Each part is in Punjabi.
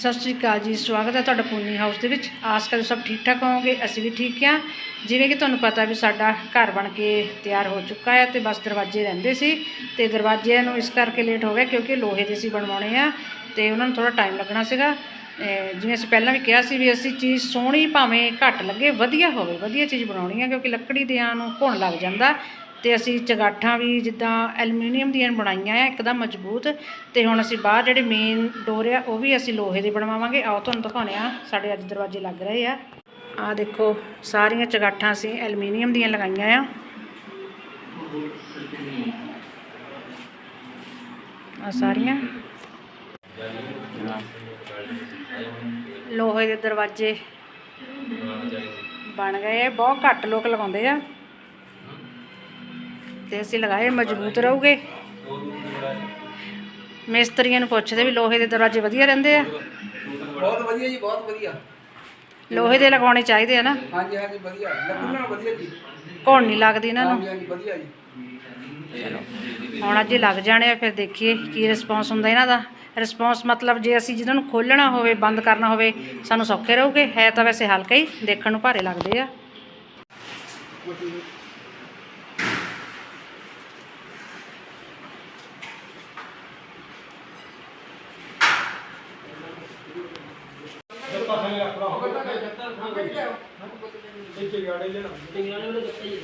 ਸਤਿ ਸ਼੍ਰੀ ਅਕਾਲ ਜੀ, ਸਵਾਗਤ ਹੈ ਤੁਹਾਡਾ ਪੂਨੀ ਹਾਊਸ ਦੇ ਵਿੱਚ। ਆਸ ਕਰਦੇ ਸਭ ਠੀਕ ਠਾਕ ਹੋਵੋਗੇ? ਅਸੀਂ ਵੀ ਠੀਕ ਹਾਂ। ਜਿਵੇਂ ਕਿ ਤੁਹਾਨੂੰ ਪਤਾ ਵੀ ਸਾਡਾ ਘਰ ਬਣ ਕੇ ਤਿਆਰ ਹੋ ਚੁੱਕਾ ਹੈ ਤੇ ਬਸ ਦਰਵਾਜ਼ੇ ਰਹਿੰਦੇ ਸੀ ਤੇ ਦਰਵਾਜ਼ਿਆਂ ਨੂੰ ਇਸ ਕਰਕੇ ਲੇਟ ਹੋ ਗਿਆ ਕਿਉਂਕਿ ਲੋਹੇ ਦੇ ਸੀ ਬਣਵਾਉਣੇ ਆ ਤੇ ਉਹਨਾਂ ਨੂੰ ਥੋੜਾ ਟਾਈਮ ਲੱਗਣਾ ਸੀਗਾ। ਜਿਵੇਂ ਅਸੀਂ ਪਹਿਲਾਂ ਵੀ ਕਿਹਾ ਸੀ ਵੀ ਅਸੀਂ ਚੀਜ਼ ਸੋਹਣੀ ਭਾਵੇਂ ਘੱਟ ਲੱਗੇ, ਵਧੀਆ ਹੋਵੇ, ਵਧੀਆ ਚੀਜ਼ ਬਣਾਉਣੀ ਆ ਕਿਉਂਕਿ ਲੱਕੜੀ ਦੇ ਆ ਨੂੰ ਘੁਣ ਲੱਗ ਜਾਂਦਾ। ਤੇ ਅਸੀਂ ਚਗਾਠਾਂ ਵੀ ਜਿੱਦਾਂ ਐਲੂਮੀਨੀਅਮ ਦੀਆਂ ਬਣਾਈਆਂ ਆ ਇੱਕਦਮ ਮਜ਼ਬੂਤ ਤੇ ਹੁਣ ਅਸੀਂ ਬਾਹਰ ਜਿਹੜੇ ਮੇਨ ਡੋਰ ਆ, ਉਹ ਵੀ ਅਸੀਂ ਲੋਹੇ ਦੇ ਬਣਵਾਵਾਂਗੇ। ਆਓ ਤੁਹਾਨੂੰ ਦਿਖਾਉਂਦੇ ਆ ਸਾਡੇ ਅੱਜ ਦਰਵਾਜ਼ੇ ਲੱਗ ਰਹੇ ਆ। ਆ ਦੇਖੋ, ਸਾਰੀਆਂ ਚਗਾਠਾਂ ਅਸੀਂ ਐਲੂਮੀਨੀਅਮ ਦੀਆਂ ਲਗਾਈਆਂ ਆ। ਆ ਸਾਰੀਆਂ। ਲੋਹੇ ਦੇ ਦਰਵਾਜ਼ੇ ਬਣ ਗਏ ਆ। ਬਹੁਤ ਘੱਟ ਲੋਕ ਲਗਾਉਂਦੇ ਆ। ਤੇ ਅਸੀਂ ਲਗਾਏ ਮਜ਼ਬੂਤ ਰਹੂਗੇ। ਮਿਸਤਰੀਆਂ ਨੂੰ ਪੁੱਛਦੇ ਵੀ ਲੋਹੇ ਦੇ ਦਰਵਾਜ਼ੇ ਵਧੀਆ ਰਹਿੰਦੇ ਆ। ਬਹੁਤ ਵਧੀਆ ਜੀ ਬਹੁਤ ਵਧੀਆ। ਲੋਹੇ ਦੇ ਲਗਾਉਣੇ ਚਾਹੀਦੇ ਆ ਨਾ। ਹਾਂਜੀ ਹਾਂਜੀ ਵਧੀਆ। ਲੱਕੜੀ ਨਾਲ ਵਧੀਆ ਜੀ। ਘੁਣ ਨਹੀਂ ਲੱਗਦੀ ਇਹਨਾਂ ਨੂੰ। ਹਾਂਜੀ ਹਾਂਜੀ ਵਧੀਆ ਜੀ। ਹੁਣ ਅੱਜ ਇਹ ਲੱਗ ਜਾਣੇ ਆ ਫਿਰ ਦੇਖੀਏ ਕੀ ਰਿਸਪੌਂਸ ਹੁੰਦਾ ਇਹਨਾਂ ਦਾ। ਰਿਸਪੌਂਸ ਮਤਲਬ ਜੇ ਅਸੀਂ ਜਿਹਨਾਂ ਨੂੰ ਖੋਲਣਾ ਹੋਵੇ ਬੰਦ ਕਰਨਾ ਹੋਵੇ ਸਾਨੂੰ ਸੌਖੇ ਰਹੂਗੇ। ਹੈ ਤਾਂ ਵੈਸੇ ਹਲਕਾ ਹੀ ਦੇਖਣ ਨੂੰ ਭਾਰੇ ਲੱਗਦੇ ਆ। पहले अपना हो बेटा जब तक हम क्या हम एक गाड़ी लेना गाड़ी वाले जब तक ये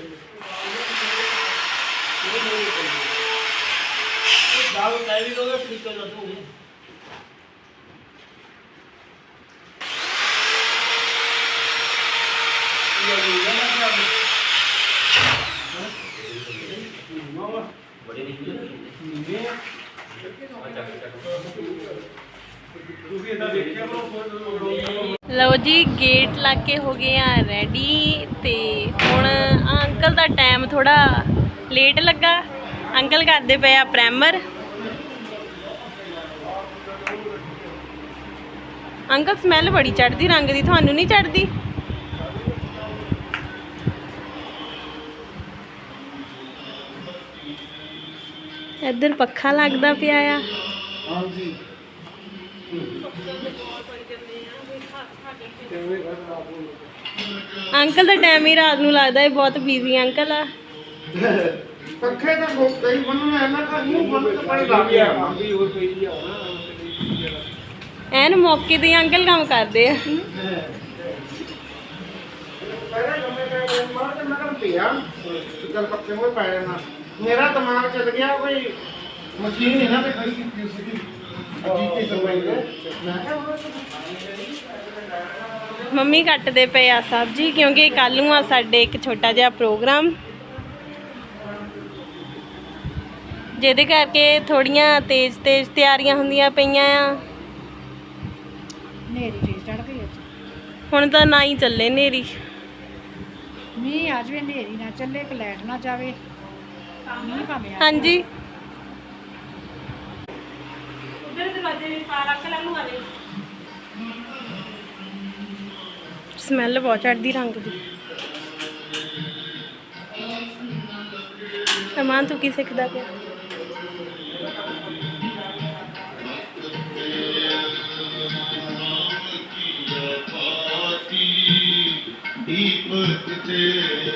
दाल डाली दोगे फिर चल दूँगी बड़े नहीं अच्छा ਲਓ ਜੀ ਗੇਟ ਲਾ ਕੇ ਹੋ ਗਏ ਆ ਰੈਡੀ ਤੇ ਹੁਣ ਅੰਕਲ ਦਾ ਟਾਈਮ ਥੋੜਾ ਲੇਟ ਲੱਗਾ। ਅੰਕਲ ਕਰਦੇ ਪਏ ਆ ਪ੍ਰਾਈਮਰ ਅੰਕਲ ਸਮੈਲ ਬੜੀ ਚੜਦੀ ਰੰਗ ਦੀ ਤੁਹਾਨੂੰ ਨਹੀਂ ਚੜਦੀ ਇੱਧਰ ਪੱਖਾ ਲੱਗਦਾ ਪਿਆ ਆ। ਹਾਂਜੀ। ਅੰਕਲ ਦਾ ਟਾਈਮ ਹੀ ਰਾਤ ਨੂੰ ਲੱਗਦਾ ਹੈ ਬਹੁਤ ਬਿਜ਼ੀ ਅੰਕਲ ਆ। ਪੱਖੇ ਤਾਂ ਬਹੁਤ ਕਈ ਬੰਨਣਾ ਹੈ ਨਾ ਤਾਂ ਮੂੰਹ ਬੰਨ ਕੇ ਪਾਣੀ ਲੱਗ ਗਿਆ ਵੀ ਉਹ ਪਈ ਆ ਐਨ ਮੌਕੇ ਤੇ ਹੀ ਅੰਕਲ ਕੰਮ ਕਰਦੇ ਆ। ਪਹਿਲਾਂ ਜੰਮੇ ਪਏ ਮਾਰ ਤੇ ਮੈਂ ਕਿਹਾ ਪਿਆ ਚੱਲ ਪੱਖੇ ਮੋਏ ਪੈ ਜਾਣਾ। ਮੇਰਾ ਦਿਮਾਗ ਚੱਲ ਗਿਆ ਬਈ ਮਸ਼ੀਨ ਇਹਨਾਂ ਤੇ ਖੜੀ ਕੀਤੀ ਸੀ ਅਜੀਤੀ ਦੇ ਮੈਂ ਕਿਹਾ ਉਹ ਮੰਮੀ ਕੱਟਦੇ ਪਏ ਆ ਸਬਜ਼ੀ ਕਿਉਂਕਿ ਕੱਲ ਨੂੰ ਆ ਸਾਡੇ ਇੱਕ ਛੋਟਾ ਜਿਹਾ ਪ੍ਰੋਗਰਾਮ। ਜਿਹਦੇ ਕਰਕੇ ਥੋੜੀਆਂ ਤੇਜ਼ ਤੇਜ਼ ਤਿਆਰੀਆਂ ਹੁੰਦੀਆਂ ਪਈਆਂ ਆ। ਨੇਰੀ ਜੀ ਚੜ ਗਈ ਅੱਜ ਹੁਣ ਤਾਂ ਨਾ ਹੀ ਚੱਲੇ ਨੇਰੀ ਮੀਂਹ ਆ ਜਾਵੇ ਨੇਰੀ ਨਾ ਚੱਲੇ ਕਿ ਲਾਈਟ ਨਾ ਜਾਵੇ। ਮੀਂਹ ਭਾਵੇਂ ਆ। ਹਾਂਜੀ। ਉਧਰ ਦਰਵਾਜ਼ੇ ਵਿੱਚ ਪਾ ਰੱਖ ਲੈ ਨੂੰ ਆਲੇ ਸਮੈਲ ਬਹੁਤ ਚੜਦੀ ਰੰਗ ਦੀ। ਅਮਾਨ, ਤੂੰ ਕੀ ਸਿੱਖਦਾ ਪਿਆ?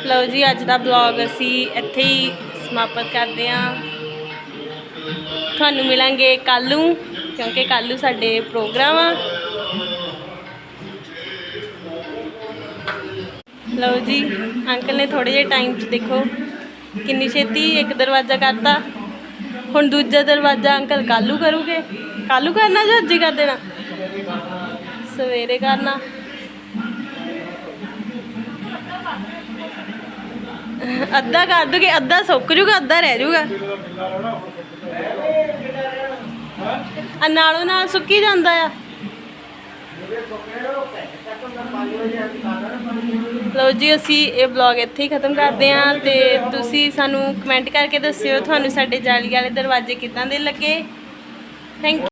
ਲਓ ਜੀ, ਅੱਜ ਦਾ ਬਲੌਗ ਅਸੀਂ ਇੱਥੇ ਹੀ ਸਮਾਪਤ ਕਰਦੇ ਹਾਂ। ਤੁਹਾਨੂੰ ਮਿਲਾਂਗੇ ਕੱਲ੍ਹ ਨੂੰ, ਕਿਉਂਕਿ ਕੱਲ੍ਹ ਨੂੰ ਸਾਡੇ ਪ੍ਰੋਗਰਾਮ ਆ। ਲਓ ਜੀ, ਅੰਕਲ ਨੇ ਥੋੜੇ ਜਿਹੇ ਟਾਈਮ 'ਚ ਦੇਖੋ, ਕਿੰਨੀ ਛੇਤੀ ਇੱਕ ਦਰਵਾਜ਼ਾ ਕਰਤਾ ਹੁਣ ਦੂਜਾ ਦਰਵਾਜ਼ਾ ਅੰਕਲ ਕੱਲ੍ਹ ਕਰੂਗੇ? ਕੱਲ੍ਹ ਕਰਨਾ ਜਾਂ ਅੱਜ ਹੀ ਕਰ ਦੇਣਾ? ਸਵੇਰੇ ਕਰਨਾ। ਅੱਧਾ ਕਰ ਦੋਗੇ, ਅੱਧਾ ਸੁੱਕ ਜੂਗਾ, ਅੱਧਾ ਰਹਿ ਜੂਗਾ। ਆ ਨਾਲੋਂ ਨਾਲ ਸੁੱਕੀ ਜਾਂਦਾ ਆ। ਲਓ ਜੀ, ਅਸੀਂ ਇਹ ਵਲੌਗ ਇੱਥੇ ਹੀ ਖਤਮ ਕਰਦੇ ਹਾਂ ਤੇ ਤੁਸੀਂ ਸਾਨੂੰ ਕਮੈਂਟ ਕਰਕੇ ਦੱਸਿਓ ਤੁਹਾਨੂੰ ਸਾਡੇ ਜਾਲੀ ਵਾਲੇ ਦਰਵਾਜ਼ੇ ਕਿੱਦਾਂ ਦੇ ਲੱਗੇ। ਥੈਂਕ